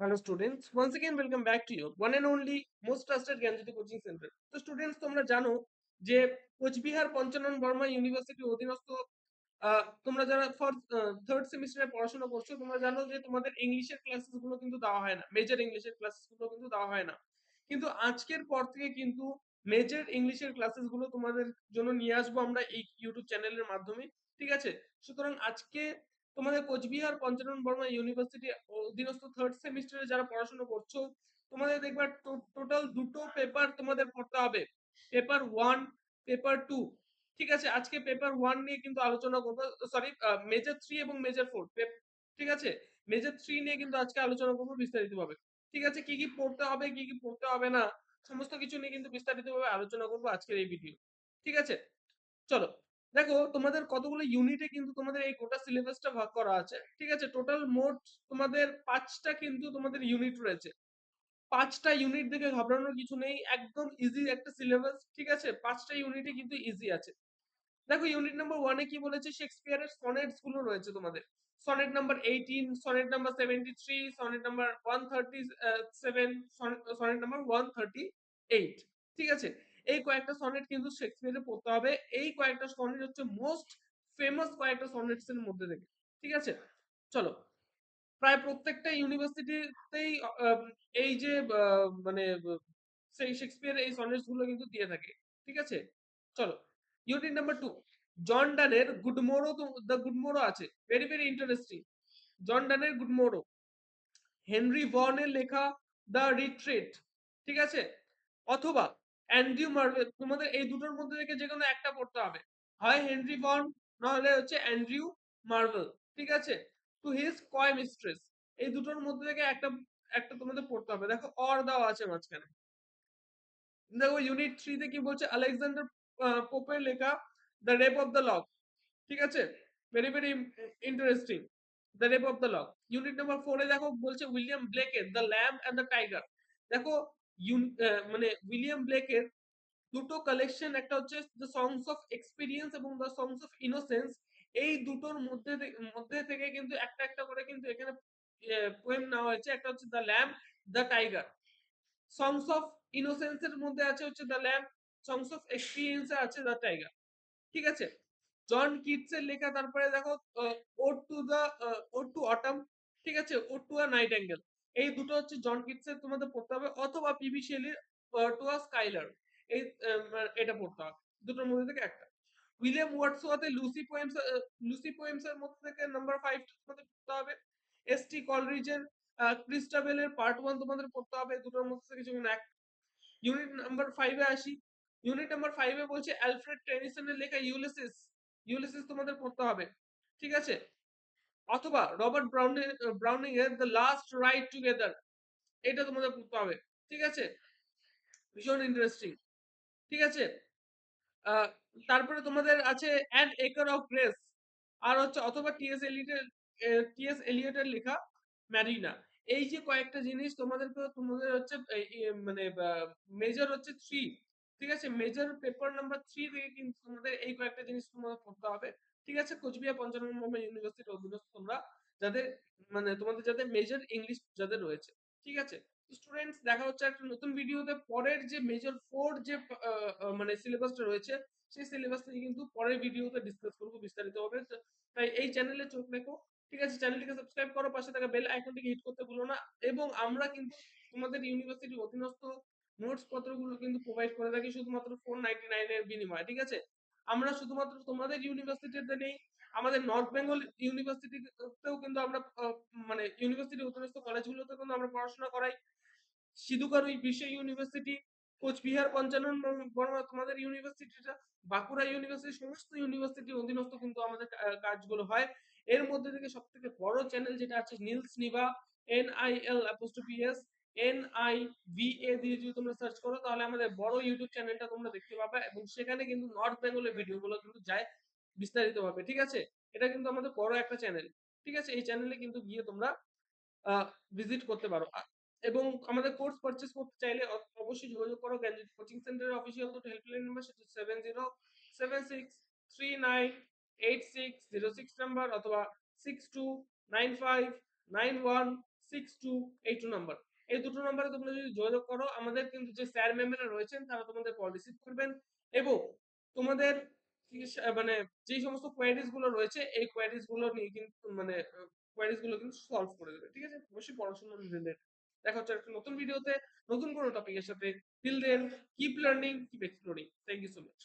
Hello students, once again welcome back to you, one and only most trusted Gyanjyoti coaching centre তো students তোমরা জানো যে Cooch Behar Panchanan Barma university অধীনস্থ তোমরা যারা থার্ড সেমিস্টারে পড়াশোনা করছ তোমরা জানো যে তোমাদের ইংলিশের ক্লাসেসগুলো কিন্তু দেওয়া হয় না। মেজর ইংলিশের ক্লাসেসগুলো কিন্তু দেওয়া হয় না। কিন্তু আজকের পর থেকে কিন্তু মেজর ইংলিশের ক্লাসেসগুলো তোমাদের জন্য নিয়ে আসব আমরা এই ইউটিউব চ্যানেলের মাধ্যমে। ঠিক আছে? সুতরাং আজকে তোমাদের কোচবিহার, পঞ্চানন বর্মা ইউনিভার্সিটি অধীনস্থ থার্ড সেমিস্টারে যারা পড়াশোনা করছ, তোমাদের দেখবে টোটাল দুটো পেপার তোমাদের পড়তে হবে। পেপার ওয়ান পেপার টু ঠিক আছে? আজকে পেপার ওয়ান নিয়ে কিন্তু আলোচনা করব সরি মেজর থ্রি এবং মেজর ফোর ঠিক আছে? মেজর থ্রি নিয়ে কিন্তু আজকে আলোচনা করব বিস্তারিত ভাবে ঠিক আছে? কি কি পড়তে হবে, কি কি পড়তে হবে না, সমস্ত কিছু নিয়ে কিন্তু বিস্তারিত ভাবে আলোচনা করব আজকের এই ভিডিও ঠিক আছে? চলো। দেখো, তোমাদের কতগুলো ইউনিটে কিন্তু তোমাদের এই গোটা সিলেবাসটা ভাগ করা আছে। ঠিক আছে? টোটাল মোট তোমাদের পাঁচটা কিন্তু তোমাদের ইউনিট রয়েছে। পাঁচটা ইউনিট দেখে ঘাবড়ানোর কিছু নেই, একদম ইজি একটা সিলেবাস ঠিক আছে? পাঁচটা ইউনিটে কিন্তু ইজি আছে। দেখো ইউনিট নাম্বার ওয়ানে কি বলেছে? শেক্সপিয়ারের সনেটসগুলো রয়েছে তোমাদের। Sonnet number eighteen sonnet number seventy three sonnet number one thirty seven sonnet number one thirty eight ঠিক আছে? এই কয়েকটা সনেট কিন্তু শেক্সপিয়ারে পড়তে হবে। এই কয়েকটা সনেট হচ্ছে মোস্ট ফেমাস কয়েকটা সনেটস এর মধ্যে থেকে, ঠিক আছে? চলো, প্রায় প্রত্যেকটা ইউনিভার্সিটিতেই এই যে মানে সেই শেক্সপিয়ার এই সনেটসগুলো কিন্তু দিয়ে থাকে, ঠিক আছে? চলো unit number two John ডানের good morrow the good morrow আছে ভেরি ভেরি ইন্টারেস্টিং জন ডানের গুডমোরো, হেনরি ভনের লেখা দ্য রিট্রিট ঠিক আছে? অথবা অ্যান্ড্রিউ মার্ভেল তোমাদের এই দুটোর মধ্যে থেকে যে কোনো একটা পড়তে হবে। হয় হেনরি ভন নাহলে হচ্ছে অ্যান্ড্রিউ মার্ভেল, ঠিক আছে? To his coy mistress? এই দুটোর মধ্যে থেকে একটা একটা তোমাদের পড়তে হবে। দেখো, অর দাও আছে মাঝখানে। দেখো ইউনিট থ্রিতে কি বলছে? আলেকজান্ডার পোপের লেখা the rape of the lock ঠিক আছে? Very very interesting the rape of the lock unit number ফোরে দেখো, বলছে William ব্লেকের the lamb and the tiger দেখো মানে উইলিয়াম ব্লেকের দুটো কালেকশন একটা হচ্ছে দ্য সংস অফ এক্সপিরিয়েন্স এবং দ্য সংস অফ ইনোসেন্স এই দুটোর মধ্যে মধ্যে থেকে কিন্তু একটা একটা করে কিন্তু এখানে পোয়েম নেওয়া হয়েছে, একটা হচ্ছে the lamb the tiger songs of innocence এর মধ্যে আছে হচ্ছে the lamb songs of experience আছে দ্য টাইগার ঠিক আছে? জন কিটস এর লেখা, তারপরে দেখো ode to the ode to autumn ঠিক আছে? Ode to a nightingale এই দুটো হচ্ছে জন কিটস এর তোমাদের পড়তে হবে অথবা পিবি শেলির টু আ স্কাইলার এই এটা পড়তে হবে। দুটোর মধ্যে থেকে একটা। উইলিয়াম ওয়ার্ডসওয়ার্থের লুসি পোয়েমস লুসি পোয়েমস এর মধ্যে থেকে নাম্বার ফাইভ তোমাদের পড়তে হবে। এস টি কলরিজের ক্রিস্টাবেলের পার্ট ওয়ান তোমাদের পড়তে হবে। দুটোর মধ্যে থেকে যেমন এক ইউনিট নাম্বার ফাইভে আসি ইউনিট নাম্বার ফাইভে বলছে অ্যালফ্রেড টেনিসনের লেখা ইউলিসিস ইউলিসিস তোমাদের পড়তে হবে। ঠিক আছে? অথবা রবার্ট ব্রাউনিং ব্রাউনিং এর দ্য লাস্ট রাইড টুগেদার। এটা তোমাদের হবে ঠিক আছে? ভীষণ ইন্টারেস্টিং ঠিক আছে? তারপরে তোমাদের আছে অ্যান একর অফ গ্রেস আর হচ্ছে অথবা টিএস এলিয়েটের টিএস এলিয়েটের লেখা ম্যারিনা এই যে কয়েকটা জিনিস তোমাদেরকে তোমাদের হচ্ছে মানে মেজর হচ্ছে থ্রি ঠিক আছে? মেজর পেপার নাম্বার থ্রি থেকে কিন্তু তোমাদের এই কয়েকটা জিনিস তোমাদের পড়তে হবে। ঠিক আছে, কোচবিহার পঞ্চানন ইউনিভার্সিটির অধীনস্থ তোমরা যাদের মানে তোমাদের যাদের মেজর ইংলিশ যাদের রয়েছে, ঠিক আছে? স্টুডেন্টস দেখা হচ্ছে একটা নতুন ভিডিওতে, পরের যে মেজর ফোর যে মানে সিলেবাসটা রয়েছে, সেই সিলেবাস নিয়ে কিন্তু পরের ভিডিওতে ডিসকাস করব বিস্তারিত হবে তাই এই চ্যানেলে চোখ রেখো, ঠিক আছে? চ্যানেলটিকে সাবস্ক্রাইব করো, পাশে থাকা বেল আইকনটিকে হিট করতে ভুলো না। এবং আমরা কিন্তু তোমাদের ইউনিভার্সিটির অধীনস্থ নোটস পত্রগুলো কিন্তু প্রোভাইড করে থাকি, শুধুমাত্র ফোর নাইনটি নাইনের বিনিময়ে, ঠিক আছে? আমরা শুধুমাত্র তোমাদের ইউনিভার্সিটিতে নেই, আমাদের নর্থ বেঙ্গল ইউনিভার্সিটিতেও কিন্তু আমরা মানে ইউনিভার্সিটির অধীনস্থ কলেজগুলোতে কিন্তু আমরা পড়াশোনা করাই। সিধুকারুই বিশ্ব ইউনিভার্সিটি কোচবিহার, পঞ্চানন বর্মা তোমাদের ইউনিভার্সিটিটা বাঁকুড়া ইউনিভার্সিটি সমস্ত ইউনিভার্সিটির অধীনস্থ কিন্তু আমাদের কাজগুলো হয়। এর মধ্যে থেকে সব থেকে বড় চ্যানেল যেটা আছে, নীলস Nibha N I L apostrophe S N I দিয়ে যদি তোমরা সার্চ করো, তাহলে আমাদের বড় ইউটিউব চ্যানেলটা তোমরা দেখতে পাবে এবং সেখানে কিন্তু নর্থ বেঙ্গলের ভিডিওগুলো কিন্তু যায় বিস্তারিত ভাবে ঠিক আছে? এটা কিন্তু আমাদের বড় একটা চ্যানেল ঠিক আছে? এই চ্যানেলে কিন্তু গিয়ে তোমরা ভিজিট করতে পারো। এবং আমাদের কোর্স পারচেস করতে চাইলে অবশ্যই যোগাযোগ করো জ্ঞানজ্যোতি কোচিং সেন্টারের অফিসিয়াল দুটো হেল্পলাইন নাম্বার সেটা seven zero seven six three nine eight six zero six number অথবা six two nine five nine one 6282 number. এই দুটো নাম্বারে তোমরা যদি যোগাযোগ করো আমাদের কিন্তু যে স্যার ম্যামেরা রয়েছেন তারা তোমাদের কল রিসিভ করবেন এবং তোমাদের মানে যেই সমস্ত কোয়েরিজগুলো রয়েছে এই কোয়েরিজগুলো নিয়ে কিন্তু মানে কোয়েরিজগুলো কিন্তু সলভ করে দেবে। ঠিক আছে? অবশ্যই পড়াশোনা রিলেটেড। দেখা হচ্ছে একটা নতুন ভিডিওতে নতুন কোনো টপিকের সাথে। Till then keep learning, keep exploring. Thank you so much.